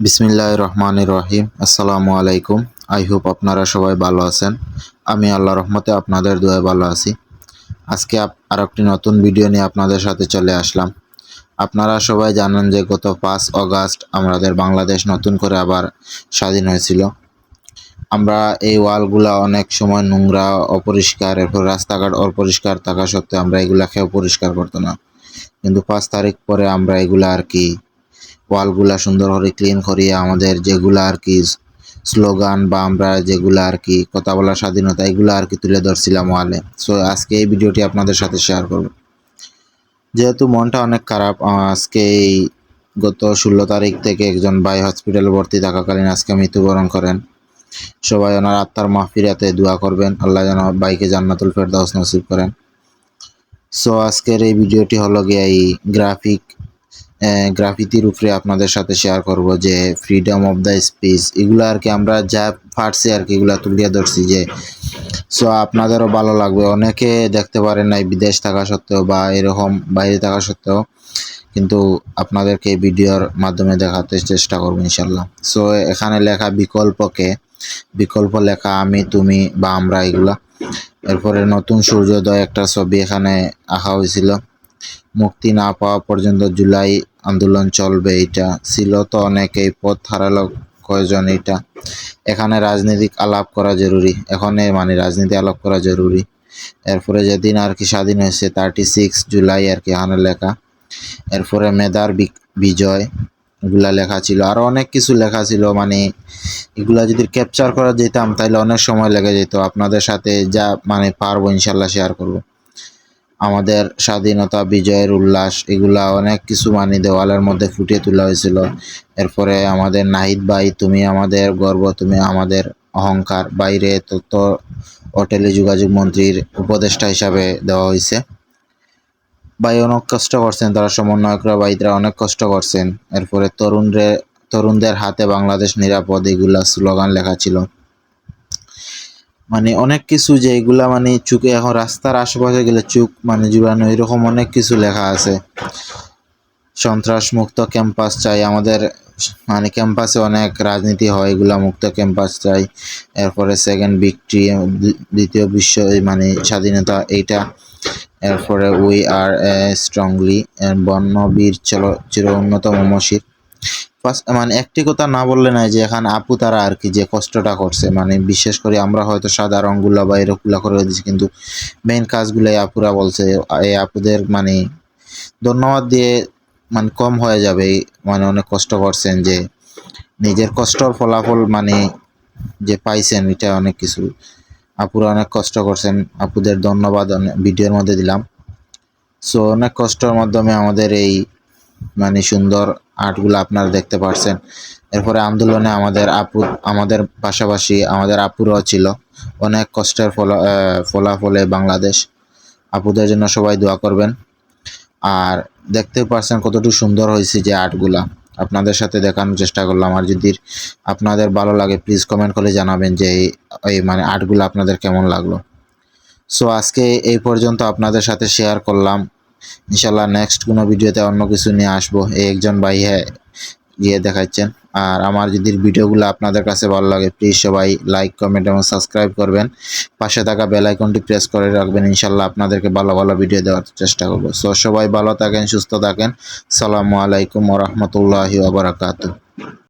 বিসমিল্লাহ রহমান রহিম। আসসালামু আলাইকুম আই হোপ আপনারা সবাই ভালো আছেন। আমি আল্লাহ রহমতে আপনাদের দোয়া ভালো আছি। আজকে আর একটি নতুন ভিডিও নিয়ে আপনাদের সাথে চলে আসলাম। আপনারা সবাই জানেন যে গত পাঁচ অগাস্ট আমাদের বাংলাদেশ নতুন করে আবার স্বাধীন হয়েছিল। আমরা এই ওয়ালগুলা অনেক সময় নোংরা, অপরিষ্কার, এরপর রাস্তাঘাট অপরিষ্কার থাকা সত্ত্বেও আমরা এগুলা খেয়ে পরিষ্কার করতো না। কিন্তু পাঁচ তারিখ পরে আমরা এগুলা আর কি ওয়ালগুলা সুন্দর করে ক্লিন করিয়ে আমাদের যেগুলা আর কি স্লোগান বা আমরা যেগুলা আর কি কথা বলার স্বাধীনতা, এগুলো আর কি তুলে ধরছিলাম ওয়ালে। সো আজকে এই ভিডিওটি আপনাদের সাথে শেয়ার করব। যেহেতু মনটা অনেক খারাপ আজকে এই গত ষোলো তারিখ থেকে একজন ভাই হসপিটালে ভর্তি, থাকাকালীন আজকে মৃত্যুবরণ করেন। সবাই ওনার আত্মার মাহফিরাতে দোয়া করবেন। আল্লাহ যেন বাইকে জান্নাতুল ফেরদাউস নসিব করেন। সো আজকের এই ভিডিওটি হলো গিয়ে এই গ্রাফিক গ্রাফিতির উপরে আপনাদের সাথে শেয়ার করব যে ফ্রিডম অফ দ্য স্পিচ এগুলো আর কি আমরা যা পারছি আর কি এগুলো তুলিয়ে ধরছি যে সো আপনাদেরও ভালো লাগবে। অনেকে দেখতে পারেন নাই বিদেশ থাকা সত্ত্বেও বা এরকম বাইরে থাকা সত্ত্বেও, কিন্তু আপনাদেরকে ভিডিওর মাধ্যমে দেখাতে চেষ্টা করব ইনশাল্লাহ। সো এখানে লেখা বিকল্পকে, বিকল্প লেখা আমি, তুমি বা আমরা এগুলা। এরপরে নতুন সূর্যোদয় একটা ছবি এখানে আঁকা হয়েছিল। মুক্তি না পাওয়া পর্যন্ত জুলাই আন্দোলন চলবে এটা ছিল তো অনেকেই পথ হারালো কয়জন এটা। এখানে রাজনৈতিক আলাপ করা জরুরি, এখানে মানে রাজনীতি আলাপ করা জরুরি। এরপরে যেদিন আর কি স্বাধীন হয়েছে থার্টি সিক্স জুলাই আর কি এখানে লেখা। এরপরে মেদার বিজয়, এগুলা লেখা ছিল। আরও অনেক কিছু লেখা ছিল মানে এগুলা যদি ক্যাপচার করা যেতাম তাহলে অনেক সময় লেগে যেত। আপনাদের সাথে যা মানে পারব ইনশাল্লাহ শেয়ার করব। আমাদের স্বাধীনতা, বিজয়ের উল্লাস, এগুলা অনেক কিছু মানে দেওয়ালের মধ্যে ফুটিয়ে তোলা হয়েছিল। এরপরে আমাদের নাহিদ ভাই, তুমি আমাদের গর্ব, তুমি আমাদের অহংকার, বাইরে তথ্য ও টেলিযোগাযোগ মন্ত্রীর উপদেষ্টা হিসাবে দেওয়া হয়েছে। ভাই, অনেক কষ্ট করছেন, তারা সমন্বয়করা ভাইরা অনেক কষ্ট করছেন। এরপরে তরুণরে তরুণদের হাতে বাংলাদেশ নিরাপদ, এগুলা স্লোগান লেখা ছিল। মানে অনেক কিছু যে এগুলা মানে চুকে এখন রাস্তার আশেপাশে গেলে চুক মানে জুড়ানো, এরকম অনেক কিছু লেখা আছে। সন্ত্রাস মুক্ত ক্যাম্পাস চাই, আমাদের মানে ক্যাম্পাসে অনেক রাজনীতি হয়, এগুলা মুক্ত ক্যাম্পাস চাই। এরপরে সেকেন্ড বিক্রি দ্বিতীয় বিশ্ব মানে স্বাধীনতা, এইটা। এরপরে উই আর স্ট্রংলি বর্ণবীর চলো, চির উন্নত মমশির মানে একটি কথা না বললে নাই যে এখানে আপু তারা আর কি যে কষ্টটা করছে। মানে বিশেষ করে আমরা হয়তো সাদা রঙগুলা বা এরকগুলা করে দিচ্ছি কিন্তু মেইন কাজগুলো এই আপুরা বলছে, এই আপুদের মানে ধন্যবাদ দিয়ে মানে কম হয়ে যাবে। মানে অনেক কষ্ট করছেন যে নিজের কষ্টর ফলাফল মানে যে পাইছেন, এটা অনেক কিছু। আপুরা অনেক কষ্ট করছেন। আপুদের ধন্যবাদ ভিডিওর মধ্যে দিলাম। সো অনেক কষ্টের মাধ্যমে আমাদের এই মানে সুন্দর আর্টগুলো আপনারা দেখতে পারছেন। এরপরে আন্দোলনে আমাদের আপু, আমাদের পাশাপাশি আমাদের আপুরাও ছিল। অনেক কষ্টের ফলা ফলাফলে বাংলাদেশ। আপুদের জন্য সবাই দোয়া করবেন। আর দেখতে পারছেন কতটুকু সুন্দর হয়েছে যে আর্টগুলা। আপনাদের সাথে দেখানোর চেষ্টা করলাম। আর যদি আপনাদের ভালো লাগে প্লিজ কমেন্ট করে জানাবেন যে এই মানে আর্টগুলো আপনাদের কেমন লাগল। সো আজকে এই পর্যন্ত আপনাদের সাথে শেয়ার করলাম। ইনশাল্লাহ নেক্সট কোনো ভিডিওতে অন্য কিছু নিয়ে আসব। এই একজন ভাই হ্যাঁ গিয়ে দেখাচ্ছেন। আর আমার যদি ভিডিওগুলো আপনাদের কাছে ভালো লাগে প্লিজ সবাই লাইক কমেন্ট এবং সাবস্ক্রাইব করবেন। পাশে থাকা বেল আইকনটি প্রেস করে রাখবেন। ইনশাল্লাহ আপনাদেরকে ভালো ভালো ভিডিও দেওয়ার চেষ্টা করব। সো সবাই ভালো থাকেন, সুস্থ থাকেন। সালামু আলাইকুম ওরহমতুল্লাহি ওবরাকাতু